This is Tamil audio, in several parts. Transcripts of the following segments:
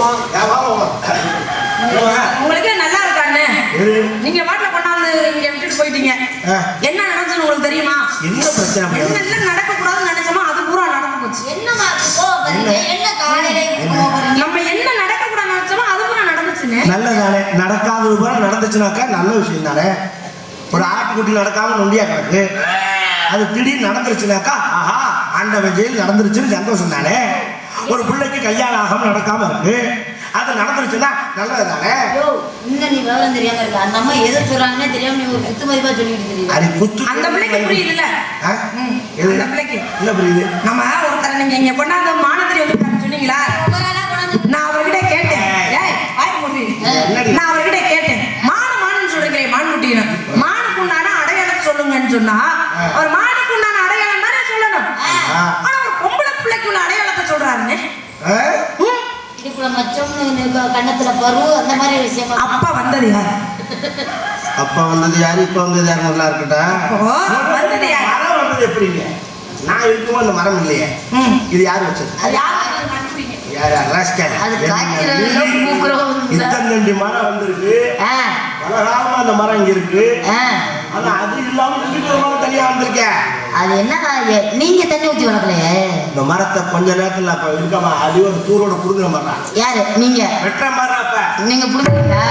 ஆமா உங்களுக்கே நல்லா இருக்காண்ணே? நீங்க வாட்டில கொண்டாந்து இங்க விட்டுட்டு போயிட்டீங்க. என்ன நடந்துச்சு உங்களுக்கு தெரியுமா? என்ன பிரச்சனை? என்னெல்லாம் நடக்க கூடாதுன்னு நினைச்சோமோ அது பூரா நடந்து போச்சு? என்ன காலையில கோவப்படுறீங்க? நம்ம என்ன நடக்க கூடாதுன்னு நினைச்சோமோ அது பூரா நடந்துச்சுன்னு நல்லதானே? நடக்காதது நடந்துச்சுனாக்கா நல்ல விஷயம் தானே ஒரு ஆட்டுக்குட்டி நடக்காம நொண்டியா கிடக்கு. அது திடீர்னு நடந்துருச்சுனாக்கா ஆஹா ஆண்டவன் ஜெயில் நடந்துருச்சுன்னு சந்தோஷம் தானே ஒரு பிள்ளைக்கு கல்யாணம் ஆகாம நடக்காம இருக்கு. அது நடந்துருச்சுன்னா நல்லது தானே இன்னும் நீ விவரம் தெரியாம இருக்க. அந்த அம்மா எதை சொல்றாங்கன்னே தெரியாம நீ ஒரு குத்து மதிப்பா சொல்லிட்டு தெரியுது. அது குத்து அந்த பிள்ளைக்கு புரியுதுல்ல ஆ? ம், எது? அந்த பிள்ளைக்கு. என்ன புரியுது? நம்ம ஒருத்தர் நீங்க இங்க கொண்டாந்து மானத்திரி வந்துட்டாங்க சொன்னீங்களா? நான் அவர்கிட்ட கேட்டேன்? நான் அவர்கிட்ட கேட்டேன். மானு மானுன்னு சொல்றீங்களே மான்குட்டின்னு மானுக்கு உண்டான அடையாளம் சொல்லுங்கன்னு சொன்னா அவர் மானுக்கு உண்டான அடையாளம் தானே சொல்லணும். ஆ. ஆனா ஒரு பொம்பளை பிள்ளைக்கு உள்ள அடையாளத்தை சொல்றாருன்னு கன்னத்துல பரு அந்த மாதிரி விஷயமா அப்பா வந்தது யார்? அப்பா வந்தது யாரு? இப்ப வந்தது யாரு? நல்லா இருக்கட்டும் எப்படிங்க? நான் இருக்கும்போது அந்த மரம் இல்லையே. ம். இது யார் வச்சது? அது யாரு? இல்ல. இத்தனை மரம் வந்திருக்கு. பலகாலமா அந்த மரம் இங்க இருக்கு. ஆனா அது இல்லாம தனியா வந்திருக்கேன் அது என்னடா எ- நீங்க தண்ணி ஊத்தி வளர்க்கலையே? இந்த மரத்தை கொஞ்ச நேரத்துல அப்ப இருக்கமா அது ஒரு தூரோட புடுங்குற மரம் யாரு? நீங்க? வெட்ட மரம் நீங்க புடுங்குறீங்களா?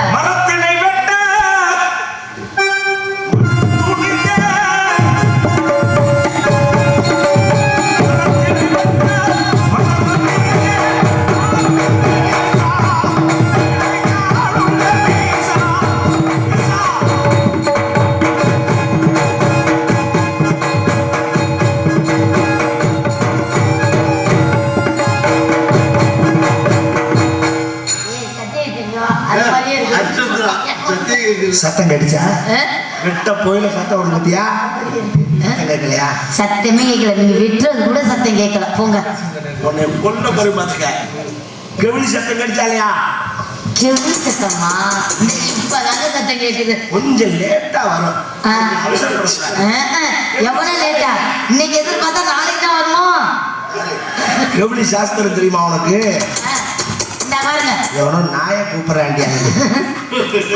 சத்தம் கடிச்சா? வெட்ட போயில சத்தம் விட பத்தியா? கேட்கலையா? சத்தமே கேட்கல. நீங்க வெட்டுறது கூட சத்தம் கேட்கல. போங்க. உன்னை கொல்ல போய் பாத்துக்க கெவிலி சத்தம் கடிச்சாலையா கெவி சத்தமா? இப்பதாங்க சத்தம் கேக்குது. கொஞ்சம் லேட்டா வரும். எவ்வளவு லேட்டா? இன்னைக்கு எதிர்பார்த்தா நாளைக்கு தான் வருமோ சாஸ்திரம் தெரியுமா உனக்கு? எவனோ நாயை கூப்பிடுறாண்டியா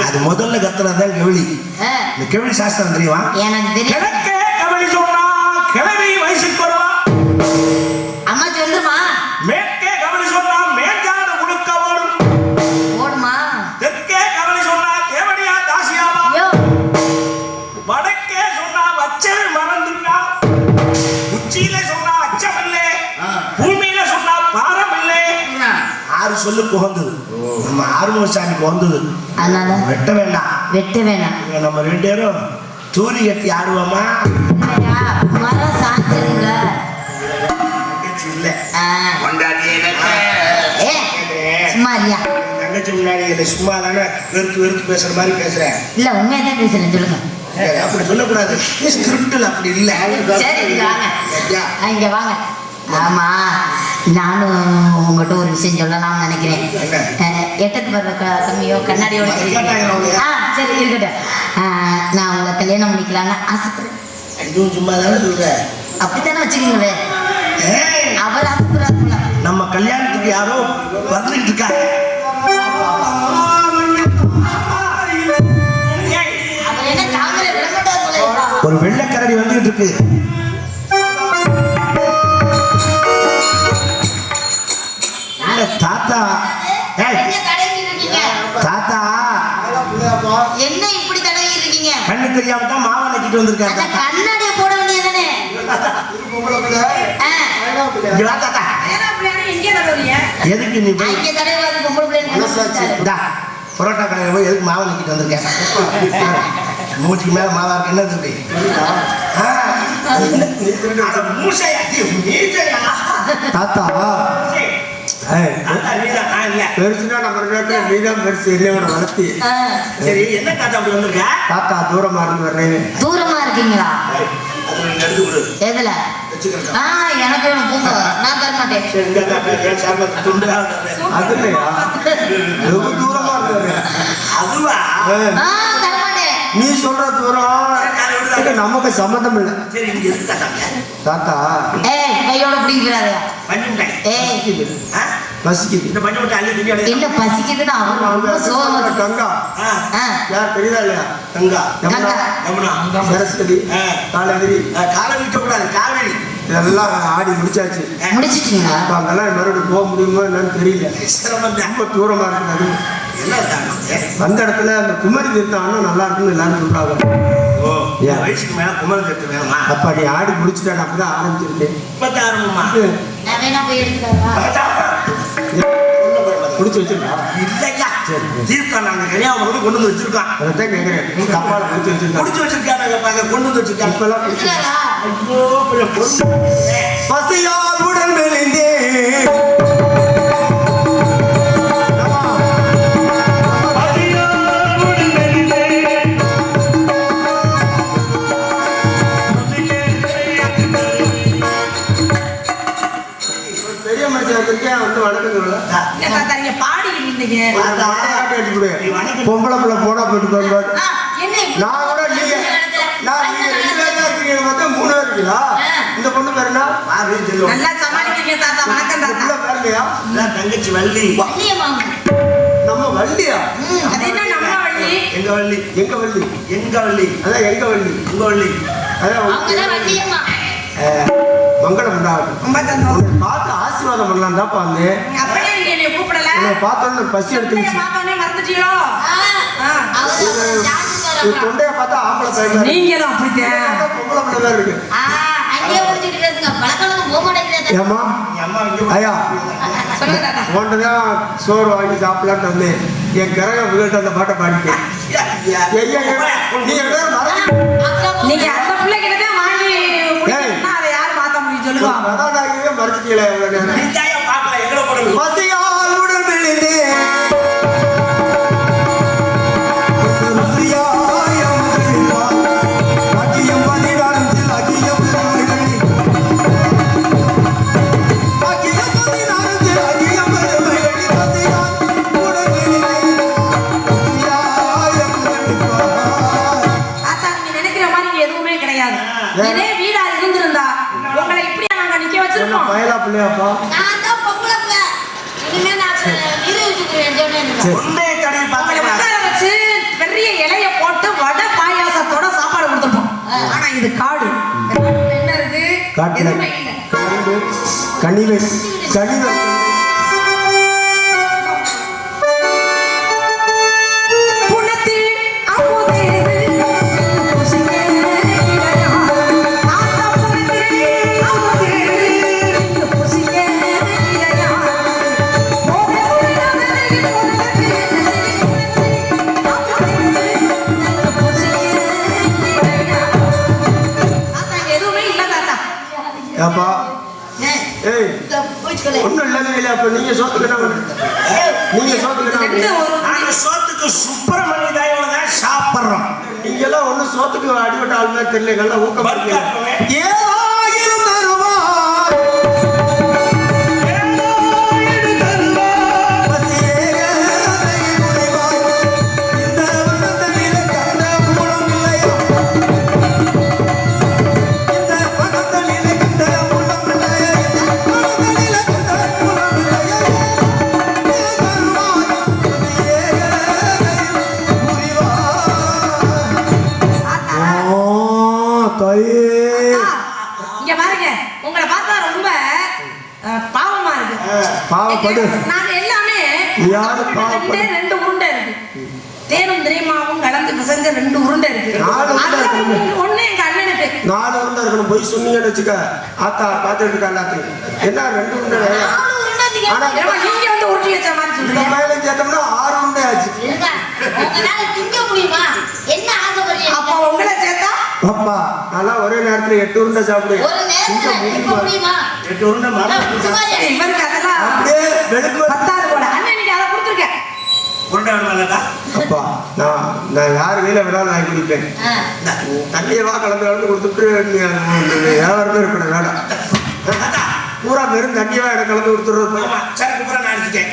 அது முதல்ல கத்துறதுதான் கெவிலி ஆ, இந்த கெவிலி சாஸ்திரம் தெரியுமா? எனக்கு தெரியும். கவிழி சொன்னா கிழவி வயசுக்கு வருவா. அம்மா சொல்லுமா? மேற்கே கவிழி சொன்னா மேற்காடு முழுக்க ஓடும். ஓடுமா? தெற்கே கவிழி சொன்னா தேவடியா தாசியாவா? வடக்கே சொன்னா வச்சல் மறந்துட்டா. உச்சியில சொன்னா அச்சமில்லை. பூமியில சொன்னா பாரமில்லை. ஆறு சொல்லு புகந்தது நம்ம ஆறுமுகசாமி புகந்தது அதனால வெட்ட வேண்டாம். வெட்ட இவன் நம்ம ரெண்டு பேரும் தூரி கட்டி ஆடுவோமா? மரம் தங்கச்சி இல்ல? சும்மா இல்லையா தங்கச்சி முன்னாடி சும்மா தானே வெறுத்து வெறுத்து பேசுற மாதிரி பேசுறேன் இல்ல உண்மையா தான் பேசுறேன் சொல்லுங்க. அப்படி சொல்லக்கூடாது. ஸ்கிரிப்டில் அப்படி இல்லை. சரி வாங்க. இங்க வாங்க. ஆமா. நானும் உங்ககிட்ட ஒரு விஷயம் சொல்லலாம்னு நினைக்கிறேன். எட்டத்து க- கம்மியோ கண்ணாடியோட. ஆ சரி இருக்கட்டும். நான் உங்களை கல்யாணம் பண்ணிக்கலாம்னு ஆசைப்படுறேன். இதுவும் சும்மா தானே சொல்றேன் அப்படித்தானே வச்சுக்கீங்களே? அவர் ஆசைப்படுறாருல நம்ம கல்யாணத்துக்கு யாரோ வந்துட்டு இருக்காங்க? ஒரு வெள்ளைக்கரடி வந்துகிட்டு இருக்கு. தாத்தா தாத்தா. என்ன இப்படி தடவிட்டு இருக்கீங்க கண்ணு தெரியாம தான் மாவை நக்கிட்டு வந்திருக்காரு கண்ணாடியை போட வேண்டியதானே தாத்தா. எதுக்கு நீ போய் தடவை புரோட்டா கடையில் போய் எதுக்கு மாவை நக்கிட்டு வந்திருக்கேன்? மூச்சுக்கு மேல மாவா இருக்கு என்ன தம்பி ஆ, பெருசுனா நம்ம நீதான் பெருசு இல்லையோட வளர்த்தி? சரி என்ன தாத்தா அப்படி வந்திருக்க? தாத்தா தூரமா இருந்து வர்றேன் தூரமா இருக்கீங்களா? எதுல? எனக்கு வேணும் பூங்க நான் தர மாட்டேன் வெகு தூரமா இருக்கு அதுவா? தர மாட்டேன் நீ சொல்ற தூரம் நமக்கு சம்மந்தம் இல்லை. தாத்தா. ஏய் கையோட பிடிக்கிறாரு? பசிக்குது. இந்த பண்ணி விட்டு அள்ளி திங்க இல்ல பசிக்குதுன்னு சோகம் அவங்க வருது. கங்கா. ஆ, யார் தெரியுதா இல்லையா? கங்கா. யமுனா. யமுனா. சரஸ்வதி. ஆ. காலகிரி காலை விற்க கூடாது காவேரி இதெல்லாம் ஆடி முடிச்சாச்சு. முடிச்சிட்டீங்களா? அப்ப அங்கெல்லாம் மறுபடியும் போக முடியுமோ என்னன்னு தெரியல. ரொம்ப தூரமா இருக்குது அது. என்ன அந்த இடத்துல அந்த குமரி தீர்த்தம் நல்லா இருக்குன்னு எல்லாரும் சொல்றாங்க. ஓ. வயசுக்கு மேல குமரன் கட்டு வேணுமா அப்ப நீ ஆடி முடிச்சுட்டா அப்பதான் ஆரம்பிச்சிருக்கேன் இப்ப ஆரம்பமா. முடிச்சு வச்சிருக்கா? இல்லையா? சரி. தீர்த்தம் நாங்க கன்னியாகுமரி கொண்டு வந்து வச்சிருக்கோம். அதான் கேட்கிறேன் தப்பால முடிச்சு வச்சிருக்கா? குடிச்சு வச்சிருக்காங்க கொண்டு வந்து வச்சிருக்காங்க இப்பெல்லாம் குடிச்சு ஐயோ கொஞ்சம் பசியால் உடன் நீங்க பாடிக்கிட்டு இருந்தீங்க. பொம்பளை பிள்ளை போனா இப்படி நான் கூட நீங்க நான் நீங்க ரெண்டு பேர் தான் இருக்கீங்க. மொத்தம் மூணு பேர் இருக்கீங்களா? இந்த பொண்ணு பேர் என்ன? பாரு சொல்லுவோம். நல்லா சமாளிக்கிறீங்க தாத்தா. வணக்கம் இந்த தாத்தா. பிள்ளை பேர் இல்லையா? அதான் தங்கச்சி வள்ளி. நம்ம வள்ளியா? அது என்ன நம்ம வள்ளி. எங்க வள்ளி? எங்க வள்ளி? எங்க வள்ளி? அதான் எங்க வள்ளி? உங்க வள்ளி. அதான் மங்களம் உன்னை பார்த்து ஆசீர்வாதம் பண்ணலாம் தான்ப்பா வந்தேன் அப்படியே நீங்க என்னை கூப்பிடல உன்னை பார்த்தோன்னு பசி எடுத்துருச்சு. தொண்டையை பார்த்தா ஆம்பளை பையன் நீங்களும் அப்படித்தான். பார்த்தா பொம்பளை பிள்ளை இருக்கு. ஆ, அங்கேயே முடிச்சிட்டு இருக்காங்க பழக்கம் போக மாட்டேங்கிறது ஏமா ஐயா சொல்லுங்க தாத்தா உன்கிட்ட சோறு வாங்கி சாப்பிடலான்னு வந்தேன். என் கிரக புகழ்ட்டு அந்த பாட்டை பாடிட்டேன். ஐயா, காட்டுல கரும்பு கனிகள் அப்ப நீங்க சோத்துக்கு என்ன பண்றீங்க? நீங்க சோத்துக்கு என்ன ரெண்டு பண்றீங்க? ஒரு நாங்க சோத்துக்கு சுப்பிரமணிய தாயோட தான் சாப்பிடுறோம் நீங்க எல்லாம் ஒண்ணும் சோத்துக்கு அடிபட்ட ஆள் மாதிரி தெரியல ஊக்கம் பர்க்காட்டுமே. ரெண்டு உருண்டை இருக்கு. நாலு உருண்டை அதுல இருக்கு. ஒண்ணு- எங்க அண்ணனுக்கு நாலு உருண்டை இருக்கணும். போய் சொன்னீங்கன்னு வச்சுக்க. ஆத்தா பார்த்துட்டு இருக்கா எல்லாத்தையும். என்ன ரெண்டு உருண்டை ஆனா நீங்க வந்து உருட்டி வச்ச மாதிரி சொல்றீங்க மேலே சேர்த்தோம்னா ஆறு உருண்டை ஆச்சு. உங்களால திங்க முடியுமா? என்ன ஆசைப்படுறீங்க? அப்ப உங்களை சேர்த்தா? அப்பா நல்லா ஒரே நேரத்துல எட்டு உருண்டை சாப்பிடுவேன். ஒரு நேரத்துல இப்ப முடியுமா? எட்டு உருண்டை மரம் அப்படியே வெளுக்கு பத்தாது போல அண்ணன் நீங்க அதை கொடுத்துருக்கேன். அப்பா நான் நான் யார் கையில விடாம நான் குடிப்பேன். தண்ணியை வா கலந்து கலந்து கொடுத்துட்டு வியாபாரமே இருக்கணும் வேண்டாம் பூரா வெறும் தண்ணியவா எனக்கு கலந்து கொடுத்துடுறது.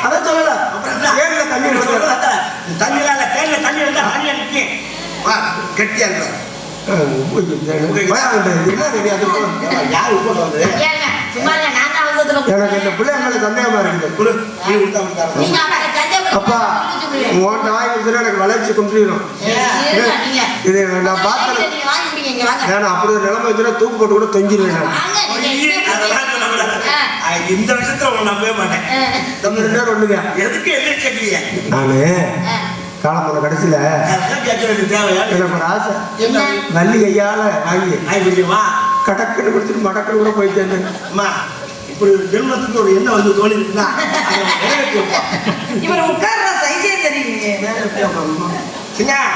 அதை சொல்லல. அப்புறம் ஏன்ல தண்ணி எடுத்து தண்ணி இல்ல தேயில தண்ணி இருந்தா தண்ணி அடிக்க வா கெட்டியா இருக்க. எனக்கு இந்த பிள்ளை மேல சந்தேகமா இருக்குது அப்பா. உன்கிட்ட வாங்கி கொடுத்தா எனக்கு வளர்ச்சி குன்றிடும். இது நான் பார்த்தேன். நான் அப்படி ஒரு நிலைமை வச்சுன்னா தூக்கு போட்டு கூட தொங்கிடுவேன் நான் இந்த விஷயத்துல உன்னை நம்பவே மாட்டேன் நம்ம ரெண்டு பேரும் ஒண்ணுங்க எதுக்கு என்ன கேட்கலையே நானு. காலம் போன கடைசியில எனக்கு ஒரு ஆசை என்ன? வள்ளி கையால வாங்கி கடக்குன்னு கொடுத்துட்டு மடக்குன்னு கூட போயிட்டு வந்தேன் அம்மா இப்படி ஜென்மத்துக்கு ஒரு எண்ணம் வந்து தோணி இருக்குன்னா. இவர் உட்கார்ற சைஸே சரியில்லையே. நான்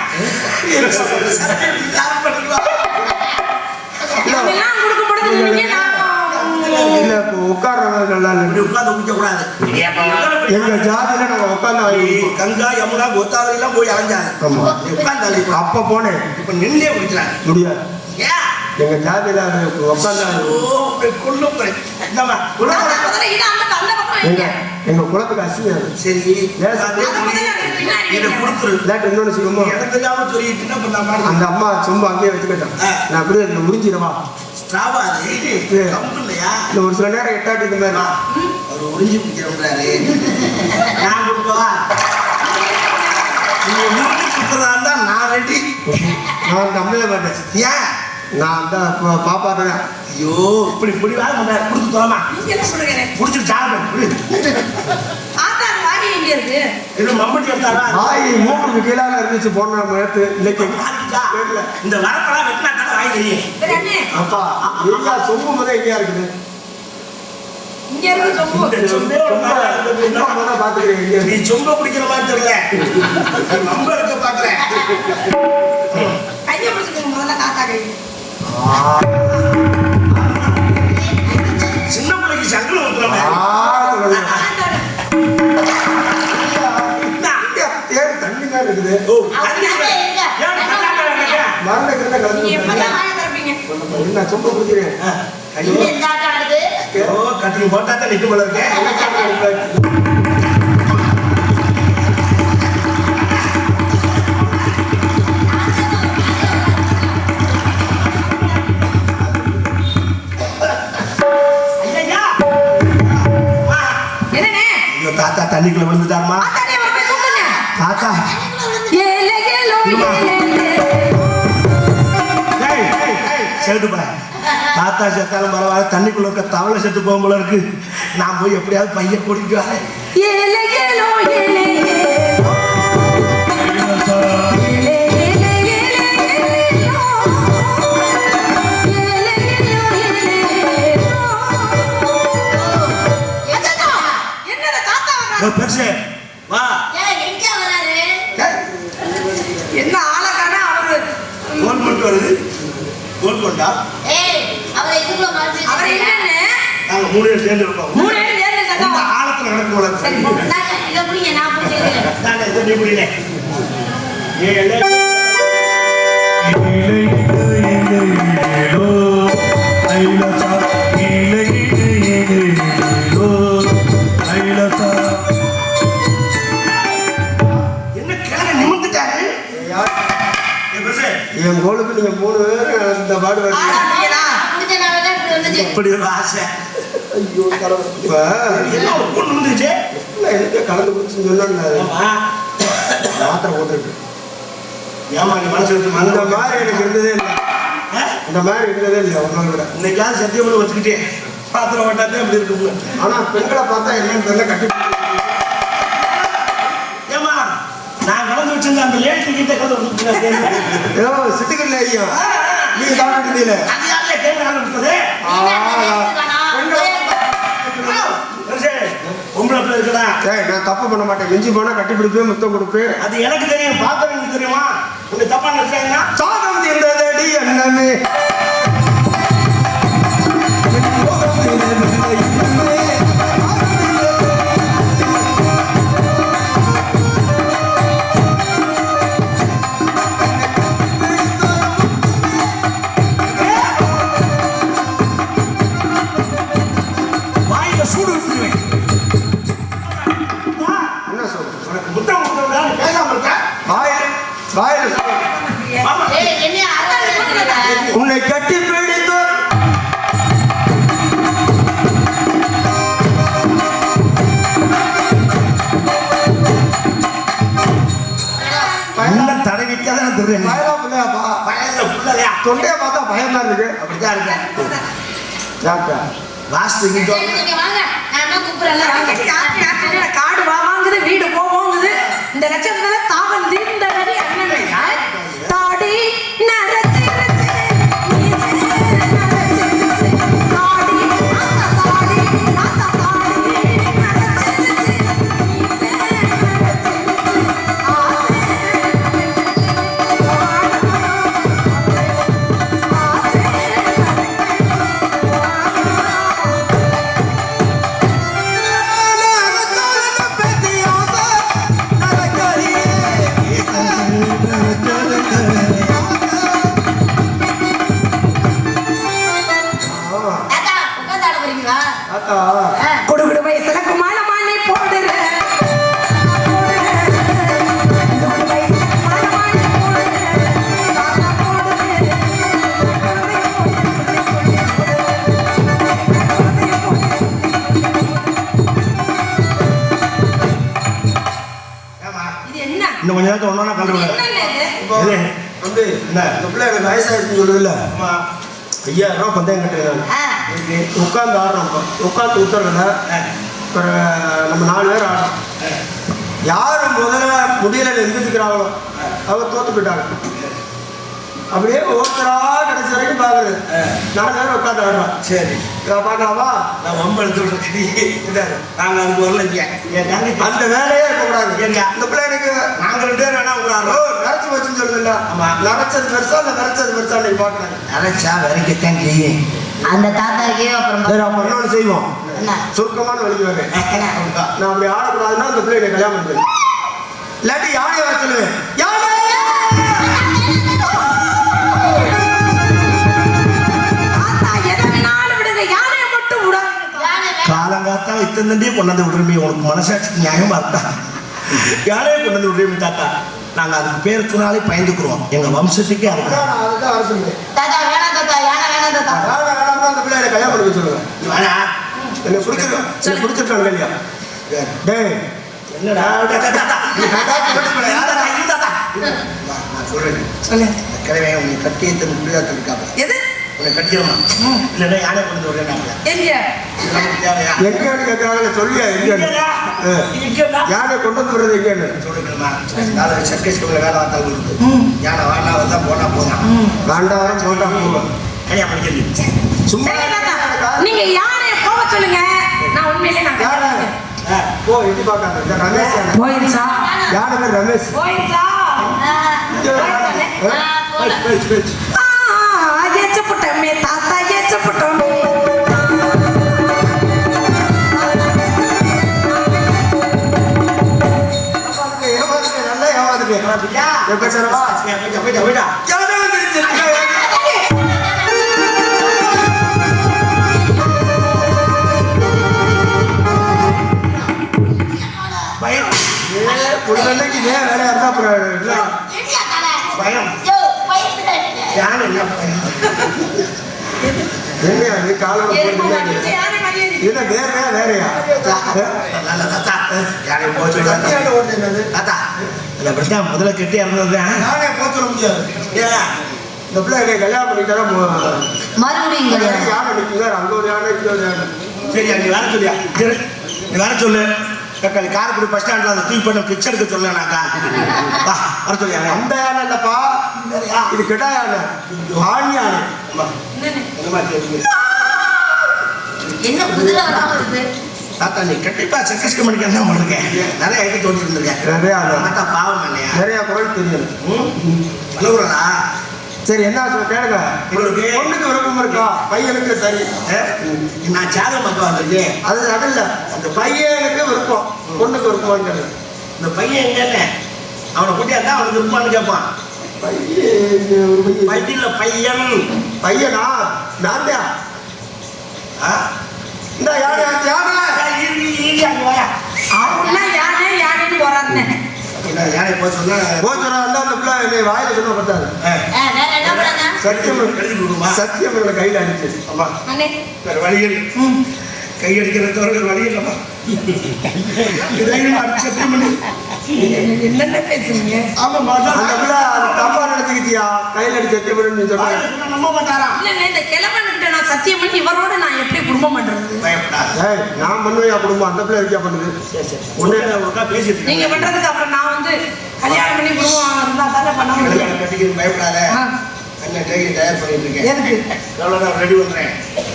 இல்ல இப்போ உட்கார்றது நல்லா இப்படி இல்லை. உட்கார்ந்து குடிக்க கூடாது எங்க ஜாதியில நாங்க உட்கார்ந்து. கங்கா யமுனா எல்லாம் போய் அலைஞ்சாங்க. உட்கார்ந்து அப்ப போனேன். இப்ப நின்னே குடிக்கிறாங்க முடியாது. ஏன்? எங்க அந்த பக்கம் எங்க குலத்துக்கு அசிங்கம். சரி இன்னொன்னு பாருங்க. அந்த அம்மா சொம்பு அங்கேயே வச்சுக்கிட்டேன். நான் அப்படியே முடிஞ்சிடவா ஒரு சில நேரம் எட்டாட்டி இந்த மாதிரி. அவர் உறிஞ்சி குடிக்கிறோம்ன்றாரு நான் கொடுக்கவா நீங்க உறிஞ்சி கொடுக்குறதா இருந்தா நான் ரெடி. நான் நம்பவே மாட்டேன். ஏன்? நான் தான் பாப்பாட்டேன். ஐயோ இப்படி இப்படி வேலை பண்ண கொடுத்து தோமா நீங்க என்ன வாடி எங்க இருக்கு? இது மம்பட்டி எடுத்தாரா வாய் மூக்குக்கு கீழால இருந்துச்சு போன நேரத்து இன்னைக்கு. இந்த வரப்பெல்லாம் வெட்டினா கடை வாங்கி தெரியும். சரி அண்ணே. அப்பா எங்கயா சொம்பு முதல் எங்கேயா இருக்குது? நீ சொம்ப குடிக்கிற மாதிரி தெரியல. நீ மம்ப இருக்க பாக்குறேன். கையை முதல்ல தாத்தா கை சின்ன பிள்ளைக்கு ஊத்துறோம் தேடி தண்ணி தான் இருக்குது? மரண கிட்ட கலந்து நான் சொம்பு குடிக்கிறேன் ஆ, ஐயோ. கட்டிங் போட்டா தான் நிக்க போல இருக்கேன் தண்ணிக்குள்ள கூப்பிடுங்க தாத்தா. ஏலே ஏலோ ஏலே ஏய், ஏய், ஏய், செத்து பா தாத்தா செத்தாலும் பரவாயில்ல தண்ணிக்குள்ள இருக்க தவளை செத்து போகும் போல இருக்கு. நான் போய் எப்படியாவது பையன் கூட்டிட்டு வரேன். என் கோலுக்கு நீங்க மூணு பேர் இந்த பாடு இப்படி ஒரு ஆசை. ஐயோ கடவுள். இப்ப என்ன கலந்து குடிச்சுன்னு சொன்னேன் ஆமா. மாத்திரை போட்டுருக்கு. ஏமா நீ மனசு அந்த மாதிரி எனக்கு இருந்ததே இல்லை. இந்த மாதிரி இருந்ததே இல்லை ஒன்றும் விட இன்னைக்காவது சத்தியமனு வச்சுக்கிட்டே? பாத்திரம் ஓட்டாத்தே அப்படி இருக்கும் ஆனா பெண்களை பார்த்தா என்னன்னு தெரியல கட்டி ஏமா நான் கலந்து வச்சிருந்த அந்த லேடி கிட்ட கலந்து. ஏதோ சிட்டுக்கல்ல ஐயா. நீங்க சாப்பிட்டு இருந்தீங்களே அது யாருல கேள்வி ஆரம்பிச்சது? அந்த நான் தப்பு பண்ண மாட்டேன். மிஞ்சி போனா கட்டி பிடிப்பேன் முத்தம் கொடுப்பேன். அது எனக்கு தெரியும் பார்த்தவங்களுக்கு தெரியுமா? உங்க தப்பா நினைச்சாங்கன்னா சாதம் தீர்ந்ததடி அண்ணமே வாயில தொண்டையை பார்த்தா பயமா இருக்கு. அப்படித்தான் இருக்கேன். வாங்க. யாரு யாரு காடு வாங்குது வீடு போவோங்குது இந்த லட்சத்துல இன்னும் கொஞ்ச நேரத்துல ஒன்னொன்னா கண்டு இது என்னங்க இது? இப்போ எது? வந்து என்ன? இந்த பிள்ளை எனக்கு வயசாயிருச்சுன்னு சொல்லுதுல்ல? ஆமா. ஐயாயிரம் ரூபா பந்தயம் கட்டுறேன். உட்காந்து ஆடுறோம். உட்காந்து அப்புறம் நம்ம நாலு பேர் ஆடுறோம். யாரு முதல்ல முடியல எந்திரிக்கிறாங்களோ அவங்க தோத்து போயிட்டாங்க. அப்படியே ஒருத்தரா கடைசி வரைக்கும் பாக்குறது. நாலு பேர் உட்காந்து ஆடுறோம் சரி. பார்க்கலாமா? நான் வம்பு எடுத்து விடுறேன். நாங்க அதுக்கு வரல இங்க. அந்த வேலையே இருக்கக்கூடாது. ஏங்க? இந்த பிள்ளை எனக்கு நாங்க ரெண்டு பேரும் வேணா ஓ, உட்காரோம் நரைச்சு வச்சுன்னு சொல்லுதுல்ல. ஆமா. நரைச்சது பெருசா இல்ல நரைச்சது பெருசா நீ பாக்குறாங்க அரைச்சா விரைக்கத்தான் செய்யும் அந்த தாத்தாக்கே அப்புறம் இன்னொன்று செய்வோம். சுருக்கமான வழி வேறு நான் அப்படி ஆடக்கூடாதுன்னா அந்த பிள்ளை என்னை கல்யாணம் பண்ணுவேன் இல்லாட்டி யானையை வர சொல்லுவேன். யானை! இத்தனை தண்டியே கொண்டாந்து விடுறமே உனக்கு மனசாட்சிக்கு நியாயமா இருக்கா யாரையே கொண்டாந்து விடுறமே தாத்தா நாங்க அதுக்கு பேர் சொன்னாலே பயந்துக்குறோம் எங்க வம்சத்துக்கே சொல்லுவேன் தாத்தா வேணாம் தாத்தா யானை வேணாம் அந்த கல்யாணம் பண்ணி வேணா என்னை பிடிச்சிருக்கேன் என்னை பிடிச்சிருக்காங்க இல்லையா டேய் என்னடா தாத்தா, நான் சொல்றேன் சொல்லு கிழமை உன்னை கட்டி தன் பிள்ளையாத்த இருக்காங்க எது கட்டிடுமா இல்லைன்னா யானை கொண்டு தேவையா? எங்கேன்னு கேட்கறாங்களே சொல்லியா எங்கேன்னு. யானை கொண்டு வந்து விடுறது எங்கேன்னு? சொல்லுங்கம்மா. நாலு சர்க்கஸ் வேலை பார்த்தாலும் இருக்குது யானை வாடா வந்தா போனா போதான் காண்டாவரம் போட்டா போவேன் கல்யாணம் பண்ணிக்கிறது சும்மா நீங்க யானையை போக சொல்லுங்க? நான் உண்மையிலே நான் போ எட்டி பார்க்காத. இந்த ரமேஷ். போயிருச்சா யானை ரமேஷ்? போயிருச்சா வந்துருச்சு. பயம் ஏ, ஒரு நாளைக்கு ஏன் வேலையா இருந்தா அப்புறம் இல்ல. இடியா தலை. பயம் யோ, பயந்துட்டேன். யானை என்ன பயம் என்னையா நீ காலோட. இது வேறையா வேறையா? அது அப்படித்தான் முதல்ல கெட்டி இறந்ததுதான் நானே சொல்ல முடியாது. இந்த பிள்ளை என்னை கல்யாணம் பண்ணிட்டாரா மறுபடியும் யானை நிற்குங்க அங்க ஒரு யானை இங்க ஒரு யானை சரியா நீ வேற சொல்லியா? சரி நீ வேற சொல்லு. தக்காளி காரைக்குடி பஸ் ஸ்டாண்ட்ல அந்த தூக்கி பண்ண பிக்சர் எடுக்க சொல்லனாக்கா வர சொல்லியா? அந்த யானை இல்லப்பா. இது கெடா யானை ஆண் யானை என்ன குதிரை வராம வருது? தாத்தா நீ கண்டிப்பா சர்க்கஸ் கம்பெனிக்கு என்ன பண்ணிருக்கேன் நிறைய ஐட்டம் தோண்டி இருந்திருக்கேன் நிறைய. தாத்தா பாவம் இல்லையா நிறைய குரல் தெரியும். பலவுறா சரி என்ன சொல்ல கேளுங்க. உங்களுக்கு? பொண்ணுக்கு விருப்பம் இருக்கா? பையனுக்கு சரி. நான் ஜாதகம் பார்க்க வந்திருக்கேன் அது அதில்ல அந்த பையனுக்கு விருப்பம். பொண்ணுக்கு விருப்பம் இந்த பையன் எங்கன்னு அவனை கூட்டியாதான் அவனுக்கு இருப்பான்னு கேட்பான் பையன் ஒரு பையன். பையன்? பையனா நான் தான் ஆ? இந்த அங்க வாயா. அவன்னா யானை யானைன்னு போறாருன்னு. என்ன, யானை போக சொன்னா? போச்சுனா இருந்தா அந்த பிள்ளை என்னை வாயில சொன்ன சத்தியம் எழுதி கொடுமா சத்தியம் கையில் அடிச்சு. ஆமா அண்ணே. வேற வழி இல்லை. கை அடிக்கிறத தவிர வழி இல்லைப்பா இதையும் சத்தியம் பண்ணி என்னென்ன பேசுறீங்க ஆமாம்மா பிள்ளை அது தப்பா நினைச்சுக்கிட்டியா கையில் அடி சத்தியம் பண்ணி நீ சொன்ன. வாயில சொன்னா நம்ப மாட்டாராம் இல்லைங்க இந்த கிழவன்கிட்ட நான் சத்தியம் பண்ணி இவரோட நான் எப்படி குடும்பம் பண்றது? பயப்படாத. ஏய் நான் பண்ணுவேன் என் குடும்பம். அந்த பிள்ளை இருக்கியா பண்ணுது? ஒண்ணு ஒருக்கா பேசிட்டு நீங்க. பண்றதுக்கு அப்புறம் நான் வந்து கல்யாணம் பண்ணி குடும்பம் இருந்தா தானே பண்ண முடியும்? கட்டிக்கிறது பயப்படாத. அண்ணன் டேகி தயார் பண்ணிட்டு இருக்கேன் எதுக்கு? எவ்வளோ நான் ரெடி பண்ணுறேன்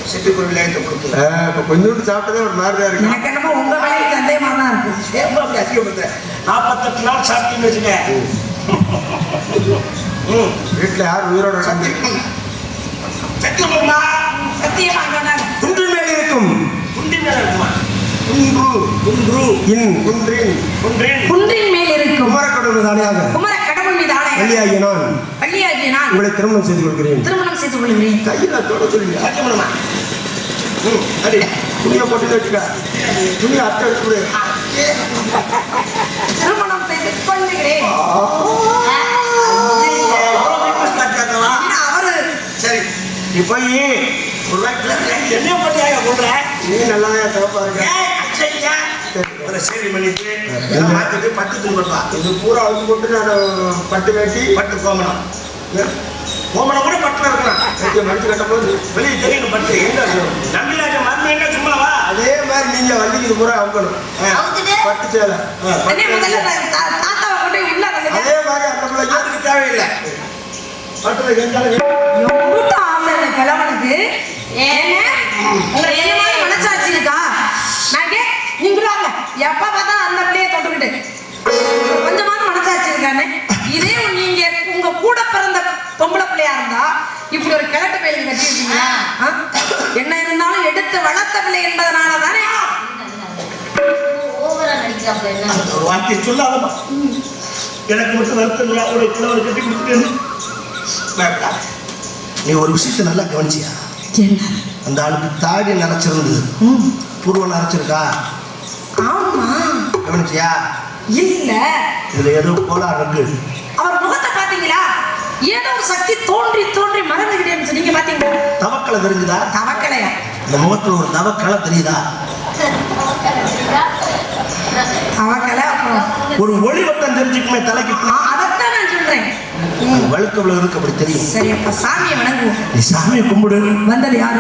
சிட்டுக்குருவி லேயத்தை கொடுத்து. இப்ப கொஞ்சோண்டு சாப்பிட்டதே ஒரு மாதிரி தான் இருக்கு. எனக்கு என்னமோ உங்க வேலைக்கு சந்தேகமா தான் இருக்கு. ஏன் அப்படி அதிகப்படுத்த நாற்பத்தெட்டு நாள் சாப்பிட்டீங்கன்னு வச்சுக்க ம். வீட்டுல யார் உயிரோட இருக்காங்க சத்தியம். சத்தியமா குன்று மேல் இருக்கும். குண்டி மேல இருக்குமா? குன்று. குன்று. இன். குன்றின். குன்றின். குன்றின் மேல் இருக்கும். குமரக்கடவுள் தானியாக. குமர கண்மணி தானே வள்ளியாகிய உங்களை திருமணம் செய்து கொள்கிறேன். திருமணம் செய்து கொள்கிறேன். கையில தொட சொல்லி. சத்தியமனமா அடி துணியை போட்டு வச்சுக்க. துணியை அட்டை வச்சுடு திருமணம் செய்து கொள்கிறேன். சரி. இப்போ நீ ஒரு என்ன பண்ணியாக போடுற? நீ நல்லா சிறப்பாக இருக்க. சரி பண்ணிட்டு மாத்திட்டு பட்டு துன்பா இது பூரா அழுத்து போட்டு நான் பட்டு வேட்டி. பட்டு கோமணம். கோமணம் கூட பட்டுல வேட்டியை மடிச்சு கட்டும் போது வெளியே தெரியும் பட்டு. எங்க நம்பிராஜ மருந்து எங்க சும்மலவா அதே மாதிரி நீங்க வண்டிக்கு இது பூரா அமுக்கணும் பட்டு சேலை. அதே மாதிரி அந்த பிள்ளைக்கு அதுக்கு தேவையில்லை. பட்டுல எங்காலும் எவ்வளவு ஆசை கிழவனுக்கு? ஏங்க உங்களை என்ன மாதிரி மனசாட்சி இருக்கா நான் கே நீங்களும் வாங்க எப்ப பார்த்தா அந்த பிள்ளைய தொட்டுக்கிட்டு. கொஞ்சமாவது மனசாட்சி இருக்கானே இதே நீங்க உங்க கூட பிறந்த பொம்பளை பிள்ளையா இருந்தா இப்படி ஒரு கிழட்டு பயிலுக்கு கட்டி இருக்கீங்களா ஆ? என்ன இருந்தாலும் எடுத்து வளர்த்த பிள்ளை என்பதனால தானே ஒரு வார்த்தையை சொல்லாதமா எனக்கு மட்டும் வருத்தம் இல்லை அவளை கிழவனை கட்டி கொடுத்துட்டு. நீ ஒரு விஷயத்தை நல்லா கவனிச்சியா? அந்த ஆளுக்கு தாடி நரைச்சிருந்தது புருவம் நரைச்சிருக்கா? ஆமா. கவனிச்சியா? இல்ல. இதுல ஏதோ கோளாறு இருக்கு அவர் முகத்தை பாத்தீங்களா ஏதோ ஒரு சக்தி தோன்றி தோன்றி மறந்துகிட்டேன்னு சொன்னீங்க பாத்தீங்களா தவக்கலை தெரிஞ்சுதா? தவக்கலையா? இந்த முகத்துல ஒரு தவக்கலை தெரியுதா? ஒரு ஒளி வட்டம் தெரிஞ்சுக்குமே தலைக்கு. அதைத்தான் நான் சொல்றேன். வழுக்கவுல இருக்கு அப்படி தெரியும். சரி அப்ப சாமியை வணங்குவோம். நீ சாமியை கும்பிடு. வந்தது ஆ,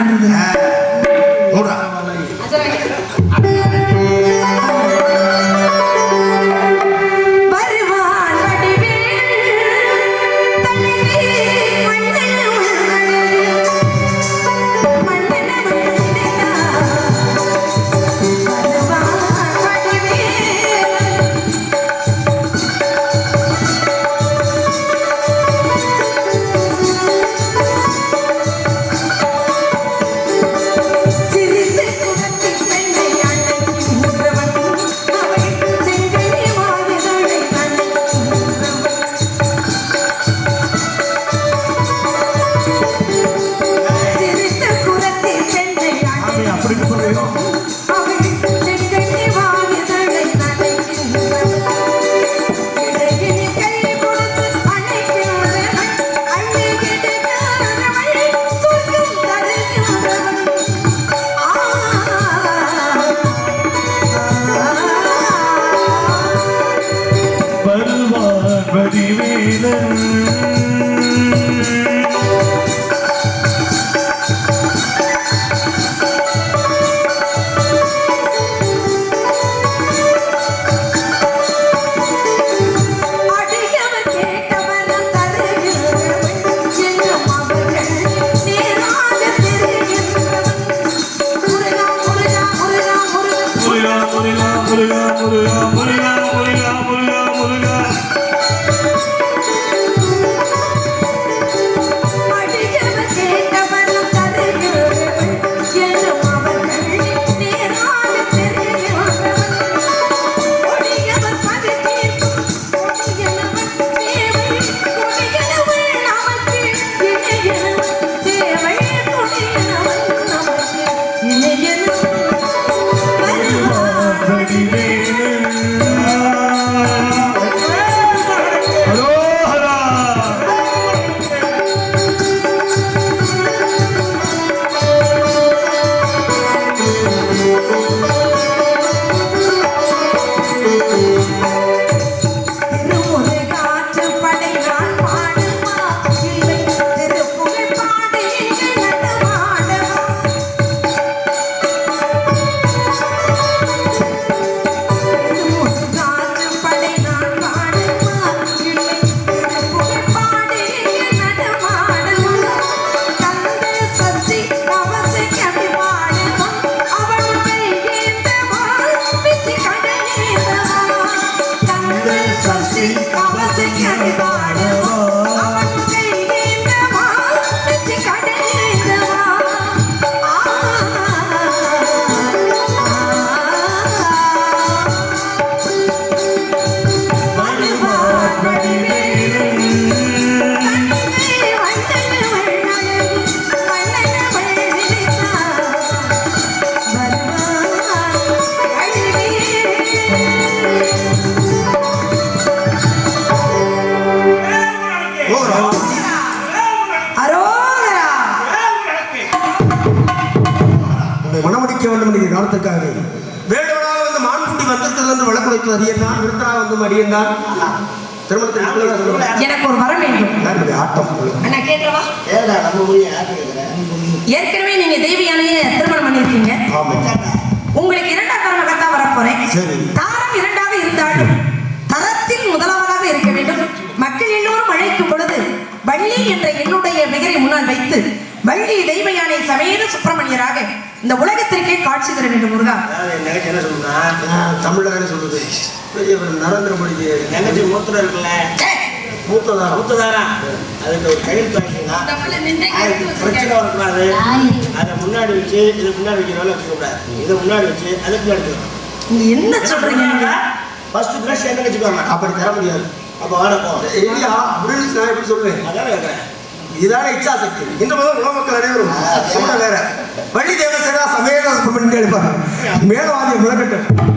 பிள்ளையா சொல்லுவாங்க. எனக்கு ஒரு வரம் வேண்டும். ஆட்டம் கேட்கவா? ஏடா நம்ம ஏற்கனவே நீங்க தேவியானைய திருமணம் பண்ணிருக்கீங்க உங்களுக்கு இரண்டாம் தரமாகத்தான் வரப்போறேன். தாரம் இரண்டாக இருந்தாலும் தரத்தில் முதலாவதாக இருக்க வேண்டும். மக்கள் எல்லோரும் அழைக்கும் பொழுது வள்ளி என்ற என்னுடைய பெயரை முன்னால் வைத்து வள்ளி தெய்வயானை சமேத சுப்பிரமணியராக இந்த உலகத்திற்கே காட்சி தர வேண்டும் முருகா நினைச்சு என்ன சொல்லுனா நான் தமிழ்ல தானே சொல்றது பெரியவர் நரேந்திர மோடிக்கு நினைச்சு மூத்திரம் இருக்குல்ல. ஏய், மூத்ததாரா? மூத்ததாரா? அதுக்கு ஒரு கையெழுத்து எடுத்து பிரச்சனை. வரக்கூடாது. அதை முன்னாடி வச்சு இதை முன்னாடி வைக்கிறவங்க வச்சுக்கூடாது இதை முன்னாடி வச்சு அதை பின்னாடி வைக்கணும் நீங்க என்ன சொல்றீங்க? ஃபர்ஸ்ட் பிரஷ் என்ன வச்சுக்கோங்க அப்படி தர முடியாது. அப்போ வாடப்போ இல்லையா அப்படின்னு நான் எப்படி சொல்லுவேன் அதான் கேட்குறேன் இதான இச்சா சக்தி இந்த முதல் உலக மக்கள் அனைவரும். சொல்ல வேற. வள்ளி தேவசேனா சமேத பெண்கள் எழுப்பாங்க மேலவாதி முழக்கட்டும்